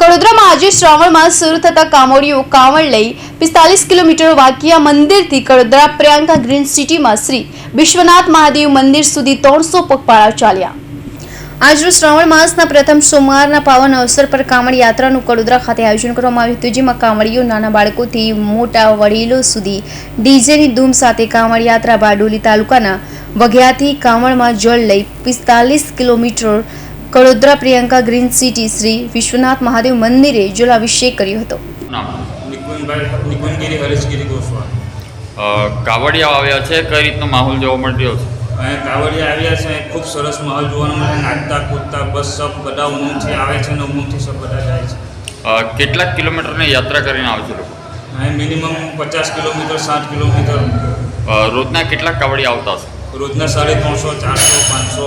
કડોદરામાં આજે શ્રાવણ માસ શરૂ થતા કામોડીઓ કાવડ લઈ પિસ્તાલીસ કિલોમીટર વાકિયા મંદિરથી કડોદરા પ્રિયંકા ગ્રીન સિટીમાં શ્રી વિશ્વનાથ મહાદેવ મંદિર સુધી ત્રણસો પગપાળા ચાલ્યા. આજરોજ શ્રાવણ માસના પ્રથમ સોમવારના પાવન અવસર પર કાંવડ યાત્રાનું કડોદરા ખાતે આયોજન કરવામાં આવ્યું હતું, જેમાં કાંવડીઓ, નાના બાળકોથી મોટા વડીલો સુધી ડીજેની ધૂમ સાથે કાંવડ યાત્રા બારડોલી તાલુકાના વઘિયાથી કાંવડમાં જળ લઈ પિસ્તાલીસ kilometre Kadodara Priyanka green city Shri Vishwanath Mahadev મંદિરે જલાભિષેક કર્યો હતો. કાવડિયા આવ્યા છે કઈ રીતનો માહોલ જોવા મળી રહ્યો છે? અહીંયા કાવડિયા આવ્યા છે ખૂબ સરસ માહોલ જોવાનો મળે નાચતા કૂદતા બસ સબ બધા ઉમંગથી આવે છે અને ઉમંગથી સબ બધા જાય છે. કેટલાક કિલોમીટરની યાત્રા કરીને આવે છે લોકો? અહીં મિનિમમ પચાસ કિલોમીટર સાઠ કિલોમીટર. રોજના કેટલાક કાવડિયા આવતા હશે? રોજના સાડી ત્રણસો ચારસો પાંચસો.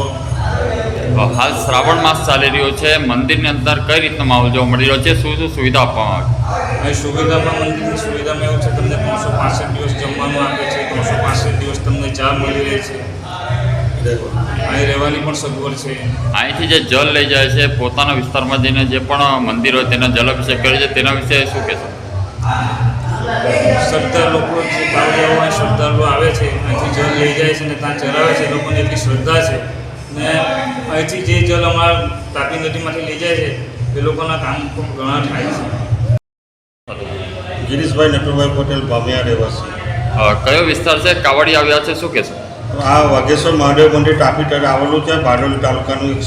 હાલ શ્રાવણ માસ ચાલી રહ્યો છે. મંદિરની અંદર કઈ રીતનો માહોલ જોવા મળી રહ્યો છે? શું શું સુવિધા આપવામાં આવે? અહીં સુવિધામાં મંદિરની સુવિધામાં એવું છે તમને ત્રણસો પાસઠ દિવસ જમવાનું આપે છે ત્રણસો પાસઠ દિવસ તમને ચા મળી રહે છે. અહીં રહેવાની પણ સગવડ છે. અહીંથી જે જલ લઈ જાય છે પોતાના વિસ્તારમાં જઈને જે પણ મંદિર હોય તેના જલ અભિષેક કરે છે તેના વિશે શું કહેશો? શ્રદ્ધા લોકો જે કાવડિયાઓ અહીં શ્રદ્ધાળુઓ આવે છે અહીંથી જલ લઈ જાય છે ને ત્યાં ચરાવે છે લોકોને એટલી શ્રદ્ધા છે. ને અહીંથી જે જલ અમારા તાપી નદીમાંથી લઈ જાય છે એ લોકોના કામ ખૂબ ઘણા થાય છે. ગિરીશભાઈ નટુભાઈ પટેલ ભામિયા રહેવાસી. કયો વિસ્તાર છે? કાવડિયા આવ્યા છે શું કહેશો આ વાઘેશ્વર મહાદેવ મંદિર ટાપી તરફ આવેલું છે બારડોલી તાલુકાનું એક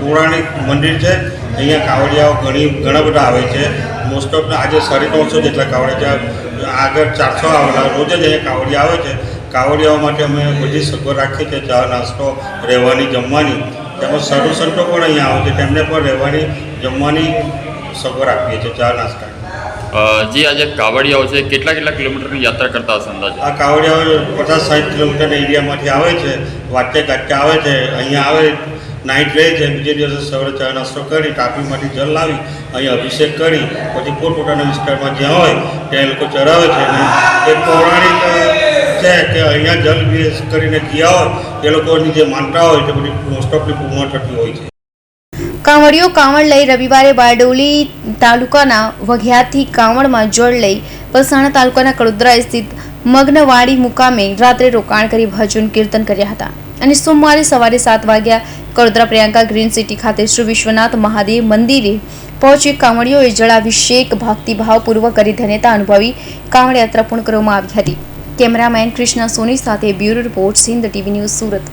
પૌરાણિક મંદિર છે. અહીંયા કાવડિયાઓ ઘણી ઘણા બધા આવે છે. મોસ્ટ ઓફ આજે સાડી ત્રણસો જેટલા કાવડિયા છે. આગળ ચારસો આવેલા રોજ જ અહીંયા કાવડિયા આવે છે. કાવડિયાઓ માટે અમે બધી સગવડ રાખીએ છીએ ચા નાસ્તો રહેવાની જમવાની. તેમજ સાધુ સંતો પણ અહીંયા આવે છે તેમને પણ રહેવાની જમવાની સગવડ આપીએ છીએ ચા નાસ્તા. જે આજે કાવડિયાઓ છે કેટલા કેટલા કિલોમીટરની યાત્રા કરતા હશે અંદાજે? આ કાવડિયાઓ પચાસ સાઠ કિલોમીટરના એરિયામાંથી આવે છે વાંચે કાટકે આવે છે અહીંયા આવે નાઇટ રહે છે બીજે દિવસે સવારે ચા નાસ્તો કરી ટાપીમાંથી જલ લાવી અહીં અભિષેક કરી પછી પોતપોતાના વિસ્તારમાં જ્યાં હોય ત્યાં લોકો ચડાવે છે અને એ પૌરાણિક છે કે અહીંયા જલ વિશ કરીને ગયા હોય, એ લોકોની જે માનતા હોય તે બધી મોસ્ટ ઓફલી પૂર્ણ થતી હોય છે. કાંવડિયો કાંવડ લઈ રવિવારે બારડોલી તાલુકાના વઘિયાથી કાંવડમાં જળ લઈ પલસાણા તાલુકાના કડોદરા સ્થિત મગ્નવાડી મુકામે રાત્રે રોકાણ કરી ભજન કીર્તન કર્યા હતા. અને સોમવારે સવારે સાત વાગ્યા કડોદરા પ્રિયંકા ગ્રીન સિટી ખાતે શ્રી વિશ્વનાથ મહાદેવ મંદિરે પહોંચી કાંવડીઓએ જળાભિષેક ભક્તિભાવપૂર્વક કરી ધન્યતા અનુભવી કાંવડ યાત્રા પૂર્ણ કરવામાં આવી હતી. કેમેરામેન કૃષ્ણ સોની સાથે bureau report Sindh TV news Surat.